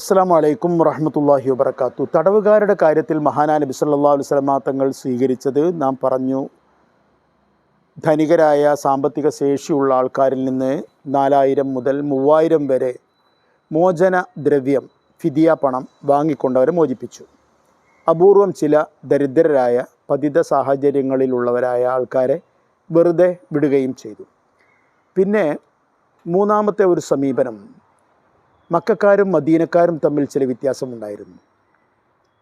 അസ്സാം വലൈക്കും വറഹമത്തല്ലാഹി വബർക്കാത്തു തടവുകാരുടെ കാര്യത്തിൽ മഹാനാ നബി സല്ലാ വസ്ലമാ തങ്ങൾ സ്വീകരിച്ചത് നാം പറഞ്ഞു ധനികരായ സാമ്പത്തിക ശേഷിയുള്ള ആൾക്കാരിൽ നിന്ന് നാലായിരം മുതൽ മൂവായിരം വരെ മോചന ദ്രവ്യം ഫിദിയ പണം വാങ്ങിക്കൊണ്ടവരെ മോചിപ്പിച്ചു. അപൂർവം ചില ദരിദ്രരായ പതിത സാഹചര്യങ്ങളിലുള്ളവരായ ആൾക്കാരെ വെറുതെ വിടുകയും ചെയ്തു. പിന്നെ മൂന്നാമത്തെ ഒരു സമീപനം മക്കാരും മദീനക്കാരും തമ്മിൽ ചില വ്യത്യാസമുണ്ടായിരുന്നു.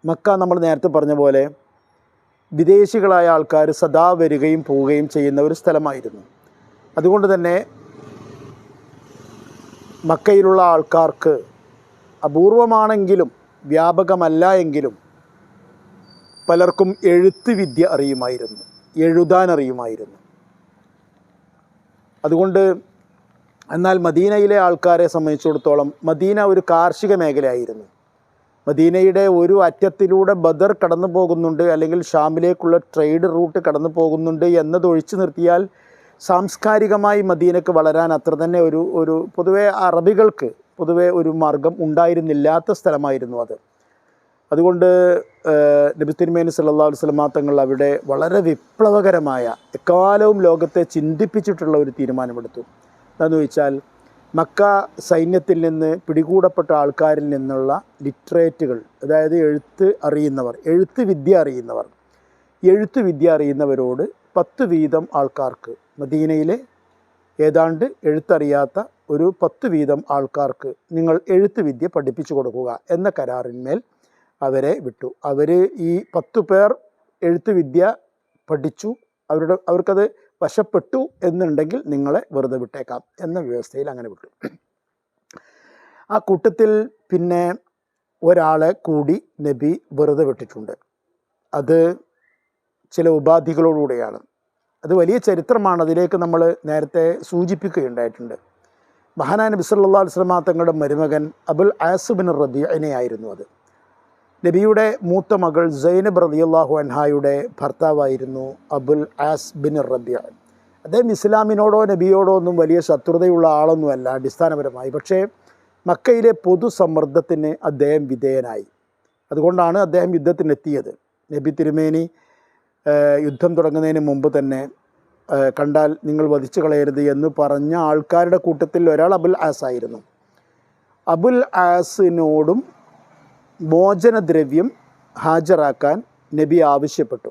മക്ക നമ്മൾ നേരത്തെ പറഞ്ഞ പോലെ വിദേശികളായ ആൾക്കാർ സദാ വരികയും പോവുകയും ചെയ്യുന്ന ഒരു സ്ഥലമായിരുന്നു. അതുകൊണ്ട് തന്നെ മക്കയിലുള്ള ആൾക്കാർക്ക് അപൂർവമാണെങ്കിലും വ്യാപകമല്ല എങ്കിലും പലർക്കും എഴുത്ത് വിദ്യ അറിയുമായിരുന്നു എഴുതാൻ അറിയുമായിരുന്നു. അതുകൊണ്ട് എന്നാൽ മദീനയിലെ ആൾക്കാരെ സംബന്ധിച്ചിടത്തോളം മദീന ഒരു കാർഷിക മേഖലയായിരുന്നു. മദീനയുടെ ഒരു അറ്റത്തിലൂടെ ബദർ കടന്നു പോകുന്നുണ്ട് അല്ലെങ്കിൽ ഷാമിലേക്കുള്ള ട്രേഡ് റൂട്ട് കടന്നു പോകുന്നുണ്ട് എന്നത് ഒഴിച്ചു നിർത്തിയാൽ സാംസ്കാരികമായി മദീനക്ക് വളരാൻ അത്ര തന്നെ ഒരു ഒരു പൊതുവെ അറബികൾക്ക് പൊതുവെ ഒരു മാർഗം ഉണ്ടായിരുന്നില്ലാത്ത സ്ഥലമായിരുന്നു അത്. അതുകൊണ്ട് നബി തിരുമേനി സല്ലാ വസ്ലമാ തങ്ങൾ അവിടെ വളരെ വിപ്ലവകരമായ എക്കാലവും ലോകത്തെ ചിന്തിപ്പിച്ചിട്ടുള്ള ഒരു തീരുമാനമെടുത്തു. എന്താണെന്ന് ചോദിച്ചാൽ മക്ക സൈന്യത്തിൽ നിന്ന് പിടികൂടപ്പെട്ട ആൾക്കാരിൽ നിന്നുള്ള ലിറ്ററേറ്റുകൾ അതായത് എഴുത്ത് അറിയുന്നവർ എഴുത്ത് വിദ്യ അറിയുന്നവർ എഴുത്ത് വിദ്യ അറിയുന്നവരോട് പത്ത് വീതം ആൾക്കാർക്ക് മദീനയിലെ ഏതാണ്ട് എഴുത്തറിയാത്ത ഒരു പത്ത് വീതം ആൾക്കാർക്ക് നിങ്ങൾ എഴുത്ത് വിദ്യ പഠിപ്പിച്ചു കൊടുക്കുക എന്ന കരാറിന്മേൽ അവരെ വിട്ടു. അവർ ഈ പത്ത് പേർ എഴുത്ത് വിദ്യ പഠിച്ചു. അവരുടെ അവർക്കത് വശപ്പെട്ടു എന്നുണ്ടെങ്കിൽ നിങ്ങളെ വെറുതെ വിട്ടേക്കാം എന്ന വ്യവസ്ഥയിൽ അങ്ങനെ വിട്ടു. ആ കൂട്ടത്തിൽ പിന്നെ ഒരാളെ കൂടി നബി വെറുതെ വിട്ടിട്ടുണ്ട്. അത് ചില ഉപാധികളോടുകൂടെയാണ്. അത് വലിയ ചരിത്രമാണ്. അതിലേക്ക് നമ്മൾ നേരത്തെ സൂചിപ്പിക്കുകയുണ്ടായിട്ടുണ്ട്. മഹാനാ നബി സല്ലാ തങ്ങളുടെ മരുമകൻ അബുൽ ആസുബിൻ റബിയനെയായിരുന്നു അത്. നബിയുടെ മൂത്ത മകൾ സൈനബ് റതിയല്ലാഹു അൻഹായുടെ ഭർത്താവായിരുന്നു അബുൽ ആസ് ബിൻ റബിയ അദ്ദേഹം ഇസ്ലാമിനോടോ നബിയോടോ ഒന്നും വലിയ ശത്രുതയുള്ള ആളൊന്നുമല്ല അടിസ്ഥാനപരമായി. പക്ഷേ മക്കയിലെ പൊതുസമ്മർദ്ദത്തിന് അദ്ദേഹം വിധേയനായി. അതുകൊണ്ടാണ് അദ്ദേഹം യുദ്ധത്തിനെത്തിയത്. നബി തിരുമേനി യുദ്ധം തുടങ്ങുന്നതിന് മുമ്പ് തന്നെ കണ്ടാൽ നിങ്ങൾ വധിച്ചു കളയരുത് എന്ന് പറഞ്ഞ ആൾക്കാരുടെ കൂട്ടത്തിൽ ഒരാൾ അബുൽ ആസ് ആയിരുന്നു അബുൽ ആസിനോടും മോചനദ്രവ്യം ഹാജരാക്കാൻ നബി ആവശ്യപ്പെട്ടു.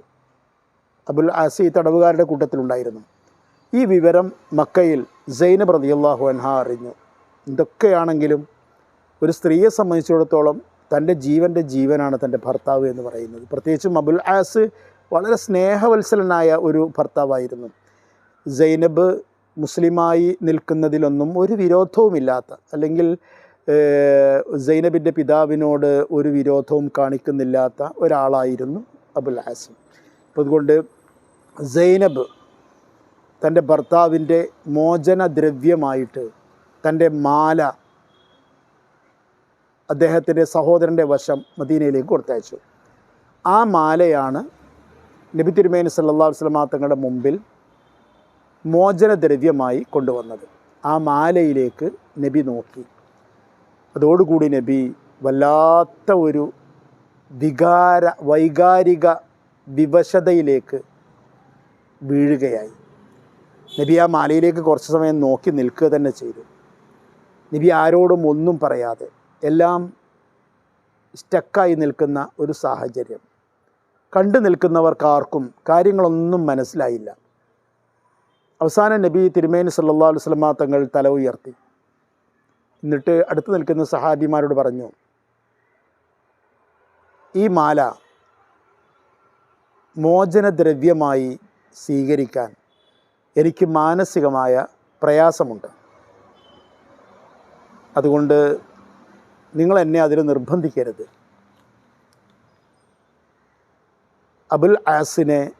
അബുൽ ആസി തടവുകാരുടെ കൂട്ടത്തിലുണ്ടായിരുന്നു. ഈ വിവരം മക്കയിൽ സൈനബ് റതിയല്ലാഹു അൻഹ അറിഞ്ഞു. എന്തൊക്കെയാണെങ്കിലും ഒരു സ്ത്രീയെ സംബന്ധിച്ചിടത്തോളം തന്റെ ജീവന്റെ ജീവനാണ് തന്റെ ഭർത്താവ് എന്ന് പറയുന്നത്. പ്രത്യേകിച്ചും അബുൽ ആസ് വളരെ സ്നേഹവത്സലനായ ഒരു ഭർത്താവായിരുന്നു. സൈനബ് മുസ്ലിമായി നിൽക്കുന്നതിലൊന്നും ഒരു വിരോധവുമില്ലാത്ത അല്ലെങ്കിൽ സൈനബിന്റെ പിതാവിനോട് ഒരു വിരോധവും കാണിക്കുന്നില്ലാത്ത ഒരാളായിരുന്നു അബുൽ ഹാസിം അപ്പോൾ അതുകൊണ്ട് സൈനബ് തന്റെ ഭർത്താവിന്റെ മോചനദ്രവ്യമായിട്ട് തന്റെ മാല അദ്ദേഹത്തിന്റെ സഹോദരന്റെ വശം മദീനയിലേക്ക് കൊടുത്തയച്ചു. ആ മാലയാണ് നബി തിരുമേനി സല്ലാ വസ്ലമാ തങ്ങളുടെ മുമ്പിൽ മോചനദ്രവ്യമായി കൊണ്ടുവന്നത്. ആ മാലയിലേക്ക് നബി നോക്കി. അതോടുകൂടി നബി വല്ലാത്ത ഒരു വികാര വൈകാരിക വിവശതയിലേക്ക് വീഴുകയായി. നബി ആ മാലയിലേക്ക് കുറച്ച് സമയം നോക്കി നിൽക്കുക തന്നെ ചെയ്തു. നബി ആരോടും ഒന്നും പറയാതെ എല്ലാം സ്റ്റക്കായി നിൽക്കുന്ന ഒരു സാഹചര്യം. കണ്ടു നിൽക്കുന്നവർക്കാർക്കും കാര്യങ്ങളൊന്നും മനസ്സിലായില്ല. അവസാനം നബി തിരുമേനി സല്ലാ വസ്ലമ തങ്ങൾ തല ഉയർത്തി. എന്നിട്ട് അടുത്ത് നിൽക്കുന്ന സഹാബിമാരോട് പറഞ്ഞു ഈ മാല മോചനദ്രവ്യമായി സ്വീകരിക്കാൻ എനിക്ക് മാനസികമായ പ്രയാസമുണ്ട്. അതുകൊണ്ട് നിങ്ങൾ എന്നെ അതിൽ നിർബന്ധിക്കരുത്. അബുൽ ആസിനെ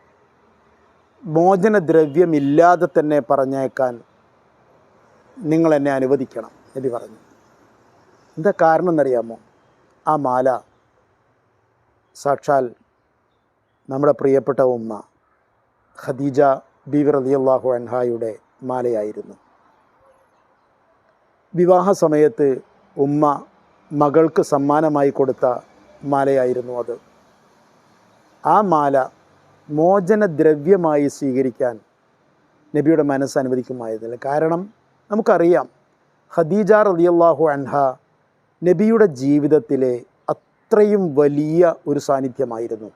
മോചനദ്രവ്യമില്ലാതെ തന്നെ പറഞ്ഞേക്കാൻ നിങ്ങൾ എന്നെ അനുവദിക്കണം. നബി പറഞ്ഞു. എന്താ കാരണം എന്നറിയാമോ? ആ മാല സാക്ഷാൽ നമ്മുടെ പ്രിയപ്പെട്ട ഉമ്മ ഖദീജ ബീവി റളിയല്ലാഹു അൻഹായുടെ മാലയായിരുന്നു. വിവാഹ സമയത്ത് ഉമ്മ മകൾക്ക് സമ്മാനമായി കൊടുത്ത മാലയായിരുന്നു അത്. ആ മാല മോചനദ്രവ്യമായി സ്വീകരിക്കാൻ നബിയുടെ മനസ്സ് അനുവദിക്കുമായിരുന്നില്ല. കാരണം നമുക്കറിയാം ഖദീജ റളിയല്ലാഹു അൻഹ നബിയുടെ ജീവിതത്തിലെ അത്രയും വലിയ ഒരു സാന്നിധ്യമായിരുന്നു.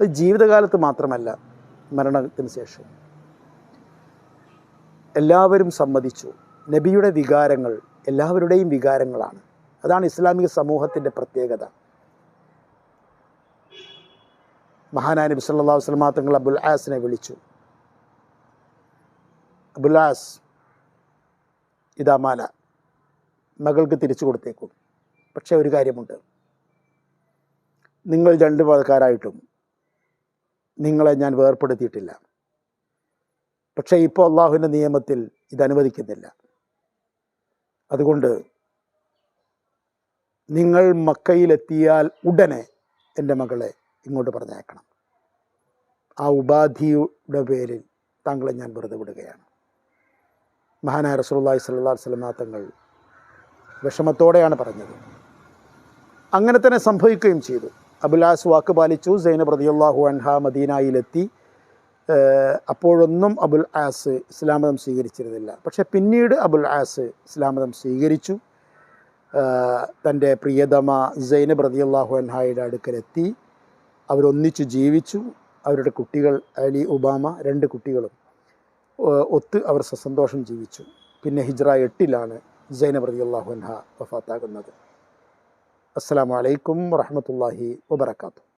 അത് ജീവിതകാലത്ത് മാത്രമല്ല മരണത്തിന് ശേഷം. എല്ലാവരും സമ്മതിച്ചു. നബിയുടെ വികാരങ്ങൾ എല്ലാവരുടെയും വികാരങ്ങളാണ്. അതാണ് ഇസ്ലാമിക സമൂഹത്തിന്റെ പ്രത്യേകത. മഹാനായ നബി അലൈഹി വസല്ലം തങ്ങൾ അബുൽ ആസിനെ വിളിച്ചു. അബുൽ ആസ് ഇതാ മാല. മകൾക്ക് തിരിച്ചു കൊടുത്തേക്കും. പക്ഷേ ഒരു കാര്യമുണ്ട്. നിങ്ങൾ രണ്ട് മതക്കാരായിട്ടും നിങ്ങളെ ഞാൻ വേർപ്പെടുത്തിയിട്ടില്ല. പക്ഷേ ഇപ്പോൾ അള്ളാഹുവിന്റെ നിയമത്തിൽ ഇത് അനുവദിക്കുന്നില്ല. അതുകൊണ്ട് നിങ്ങൾ മക്കയിലെത്തിയാൽ ഉടനെ എന്റെ മകളെ ഇങ്ങോട്ട് പറഞ്ഞേക്കണം ആ ഉപാധിയുടെ പേരിൽ താങ്കളെ ഞാൻ വെറുതെ വിടുകയാണ്. മഹാനായ റസൂലുള്ളാഹി സ്വല്ലല്ലാഹു അലൈഹി വസല്ലം തങ്ങൾ വിഷമത്തോടെയാണ് പറഞ്ഞത്. അങ്ങനെ തന്നെ സംഭവിക്കുകയും ചെയ്തു. അബുലാസ് വാക്ക് പാലിച്ചു. സൈനബ് റളിയല്ലാഹു അൻഹ മദീനയിലെത്തി. അപ്പോഴൊന്നും അബുൽ ആസ് ഇസ്ലാമതം സ്വീകരിച്ചിരുന്നില്ല. പക്ഷെ പിന്നീട് അബുൽ ആസ് ഇസ്ലാമതം സ്വീകരിച്ചു. തന്റെ പ്രിയതമ സൈനബ് റളിയല്ലാഹു അൻഹായുടെ അടുക്കലെത്തി. അവരൊന്നിച്ചു ജീവിച്ചു. അവരുടെ കുട്ടികൾ അലി ഒബാമ രണ്ട് കുട്ടികളും ഒത്ത് അവർ സസന്തോഷം ജീവിച്ചു. പിന്നെ ഹിജ്റ എട്ടിലാണ് സൈനബ് റളിയല്ലാഹു അള്ളാഹുൻഹ വഫാത്താകുന്നത്. അസ്സലാമു അലൈക്കും വറഹ്മത്തുള്ളാഹി വബറകാതുഹു.